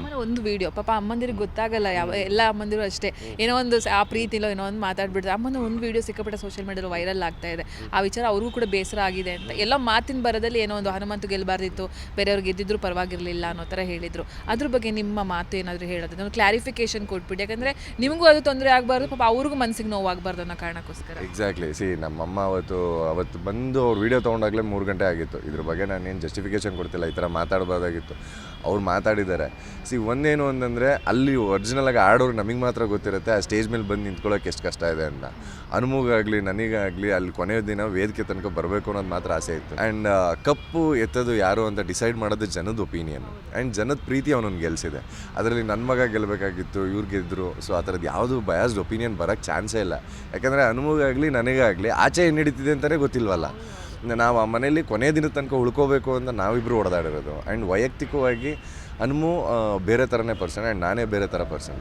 Mm-hmm. ಒಂದು video ಪಾಪ ಅಮ್ಮಂದಿರಿಗೆ ಗೊತ್ತಾಗಲ್ಲ ಯಾವ ಎಲ್ಲ ಅಮ್ಮಂದಿರು ಅಷ್ಟೇ. ಏನೋ ಒಂದು ಸ- ಆ ಪ್ರೀತಿಲೋ ಏನೋ ಒಂದು ಮಾತಾಡ್ಬಿಡ್ತಾರೆ. ಅಮ್ಮನ ಒಂದು ವಿಡಿಯೋ ಸಿಕ್ಕಾಪಟ್ಟೆ ಸೋಷಿಯಲ್ ಮೀಡಿಯಾದಲ್ಲಿ ವೈರಲ್ ಆಗ್ತಾ ಇದೆ. ಆ ವಿಚಾರ ಅವ್ರಿಗೂ ಕೂಡ ಬೇಸರ ಆಗಿದೆ ಅಂತ. ಎಲ್ಲ ಮಾತಿನ ಬರದಲ್ಲಿ ಏನೋ ಒಂದು ಹನುಮಂತು ಗೆಲ್ಲಬಾರ್ದಿತ್ತು ಬೇರೆಯವ್ರು ಗೆದ್ದಿದ್ರು ಪರವಾಗಿರಲಿಲ್ಲ ಅನ್ನೋ ಥರ ಹೇಳಿದರು. ಅದ್ರ ಬಗ್ಗೆ ನಿಮ್ಮ ಮಾತು ಏನಾದರೂ ಹೇಳೋದು? ಒಂದು ಕ್ಲಾರಿಫಿಕೇಶನ್ ಕೊಟ್ಬಿಟ್ಟು ಯಾಕಂದರೆ ನಿಮಗೂ ಅದು ತೊಂದರೆ ಆಗಬಾರ್ದು ಪಾಪ ಅವ್ರಿಗೂ ಮನಸ್ಸಿಗೆ ನೋವಾಗಬಾರ್ದು ಅನ್ನೋ ಕಾರಣಕ್ಕೋಸ್ಕರ. ಎಕ್ಸಾಕ್ಟ್ಲಿ ಸಿ ನಮ್ಮಮ್ಮ ಅವತ್ತು ಅವತ್ತು ಬಂದು ಅವ್ರು ವೀಡಿಯೋ ತೊಗೊಂಡಾಗಲೇ ಮೂರು ಗಂಟೆ ಆಗಿತ್ತು. ಇದ್ರ ಬಗ್ಗೆ ನಾನು ಏನು ಜಸ್ಟಿಫಿಕೇಶನ್ ಕೊಡ್ತಿಲ್ಲ ಈ ಥರ ಮಾತಾಡಬಾರ್ದಾಗಿತ್ತು. ಅವ್ರು ಮಾತಾಡಿದ್ದಾರೆ. ಸಿ ಒಂದೇನು ಅಂತಂದರೆ ಅಲ್ಲಿ ಒರಿಜಿನಲಾಗಿ ಆಡೋರು ನಮಗೆ ಮಾತ್ರ ಗೊತ್ತಿರುತ್ತೆ, ಆ ಸ್ಟೇಜ್ ಮೇಲೆ ಬಂದು ನಿಂತ್ಕೊಳ್ಳೋಕೆ ಎಷ್ಟು ಕಷ್ಟ ಇದೆ ಅಂತ. ಅನುಮೂಗಾಗಲಿ ನನಗಾಗಲಿ ಅಲ್ಲಿ ಕೊನೆಯ ದಿನ ವೇದಿಕೆ ತನಕ ಬರಬೇಕು ಅನ್ನೋದು ಮಾತ್ರ ಆಸೆ ಇತ್ತು. ಆ್ಯಂಡ್ ಕಪ್ಪು ಎತ್ತದು ಯಾರು ಅಂತ ಡಿಸೈಡ್ ಮಾಡೋದು ಜನದ ಒಪಿನಿಯನ್ ಆ್ಯಂಡ್ ಜನದ ಪ್ರೀತಿ ಅವನನ್ನು ಗೆಲ್ಸಿದೆ. ಅದರಲ್ಲಿ ನನ್ನ ಮಗ ಗೆಲ್ಲಬೇಕಾಗಿತ್ತು ಇವ್ರು ಗೆದ್ದರು ಸೊ ಆ ಥರದ್ದು ಯಾವುದು ಬಯಾಸ್ಡ್ ಒಪಿನಿಯನ್ ಬರೋಕ್ಕೆ ಚಾನ್ಸೇ ಇಲ್ಲ. ಯಾಕಂದರೆ ಅನುಮೂಗಾಗಲಿ ನನಗಾಗಲಿ ಆಚೆ ಏನು ನಡೀತಿದೆ ಅಂತಲೇ ಗೊತ್ತಿಲ್ವಲ್ಲ. ನಾವು ಆ ಮನೆಯಲ್ಲಿ ಕೊನೆ ದಿನದ ತನಕ ಉಳ್ಕೋಬೇಕು ಅಂತ ನಾವಿಬ್ಬರು ಹೊಡೆದಾಡಿರೋದು ಆ್ಯಂಡ್ ವೈಯಕ್ತಿಕವಾಗಿ ಹನುಮು ಬೇರೆ ಥರನೇ ಪರ್ಸನ್ ಆ್ಯಂಡ್ ನಾನೇ ಬೇರೆ ಥರ ಪರ್ಸನ್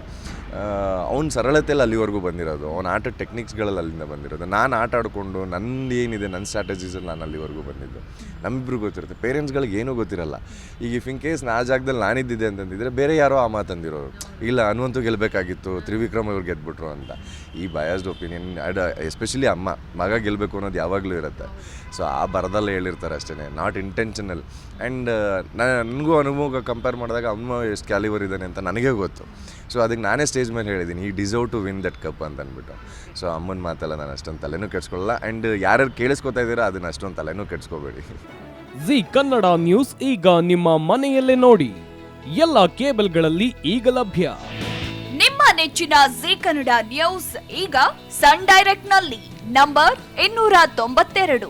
ಅವ್ನ ಸರಳತೆಯಲ್ಲಿ ಅಲ್ಲಿವರೆಗೂ ಬಂದಿರೋದು. ಅವ್ನ ಆಟ ಟೆಕ್ನಿಕ್ಸ್ಗಳಲ್ಲಿ ಅಲ್ಲಿಂದ ಬಂದಿರೋದು. ನಾನು ಆಟ ಆಡಿಕೊಂಡು ನಂದು ಏನಿದೆ ನನ್ನ ಸ್ಟ್ರಾಟಜೀಸಲ್ಲಿ ನಾನು ಅಲ್ಲಿವರೆಗೂ ಬಂದಿದ್ದು. ನಮ್ಮಿಬ್ರು ಗೊತ್ತಿರುತ್ತೆ. ಪೇರೆಂಟ್ಸ್ಗಳಿಗೆ ಏನೂ ಗೊತ್ತಿರಲ್ಲ. ಈಗ ಇಫ್ ಇನ್ ಕೇಸ್ ನಾ ಆ ಜಾಗದಲ್ಲಿ ನಾನಿದ್ದಿದ್ದೆ ಅಂತಂದಿದ್ರೆ ಬೇರೆ ಯಾರೋ ಆ ಮಾತಂದಿರೋರು ಇಲ್ಲ ಹನುಮಂತು ಗೆಲ್ಲಬೇಕಾಗಿತ್ತು ತ್ರಿವಿಕ್ರಮ್ ಇವ್ರು ಗೆದ್ಬಿಟ್ರು ಅಂತ. ಈ ಬಯಾಸ್ಡ್ ಒಪಿನಿಯನ್ ಅಡ್ ಎಸ್ಪೆಷಲಿ ಅಮ್ಮ, ಮಗ ಗೆಲ್ಲಬೇಕು ಅನ್ನೋದು ಯಾವಾಗಲೂ ಇರುತ್ತೆ. ಸೊ ಆ ಬರದಲ್ಲೇ ಹೇಳಿರ್ತಾರೆ ಅಷ್ಟೇ ನಾಟ್ ಇಂಟೆನ್ಷನಲ್ ಆ್ಯಂಡ್ ನನಗೂ ಅನುಭವ ಕಂಪೇರ್ ಮಾಡಿದಾಗ ಅಮ್ಮ ಎಷ್ಟು ಕ್ಯಾಲಿವರ್ ಇದ್ದಾನೆ ಅಂತ ನನಗೆ ಗೊತ್ತು. ಸೊ ಅದಕ್ಕೆ ನಾನೇ ಸ್ಟೇಜ್ ಮೇಲೆ ಹೇಳಿದ್ದೀನಿ I deserve to win that cup ಅಂತ ಅಂದ್ಬಿಟ್ಟು ಸೊ ಅಮ್ಮನ ಮಾತೆಲ್ಲ ನಾನು ಅಷ್ಟೊಂದು ತಲೆನೂ ಕೆಡ್ಸ್ಕೊಳ್ಳಲ್ಲ. ಆ್ಯಂಡ್ ಯಾರ್ಯಾರು ಕೇಳಿಸ್ಕೊತಾ ಇದ್ದೀರಾ ಅದನ್ನ ಅಷ್ಟೊಂದು ತಲೆನೂ ಕೆಡ್ಸ್ಕೋಬೇಡಿ. ಜಿ ಕನ್ನಡ ನ್ಯೂಸ್ ಈಗ ನಿಮ್ಮ ಮನೆಯಲ್ಲೇ ನೋಡಿ. ಎಲ್ಲ ಕೇಬಲ್ಗಳಲ್ಲಿ ಈಗ ಲಭ್ಯ. ನಿಮ್ಮ ನೆಚ್ಚಿನ ಜಿ ಕನ್ನಡ ನ್ಯೂಸ್ ಈಗ ಸನ್ ಡೈರೆಕ್ಟ್ನಲ್ಲಿ ನಂಬರ್ ಇನ್ನೂರ ತೊಂಬತ್ತೆರಡು.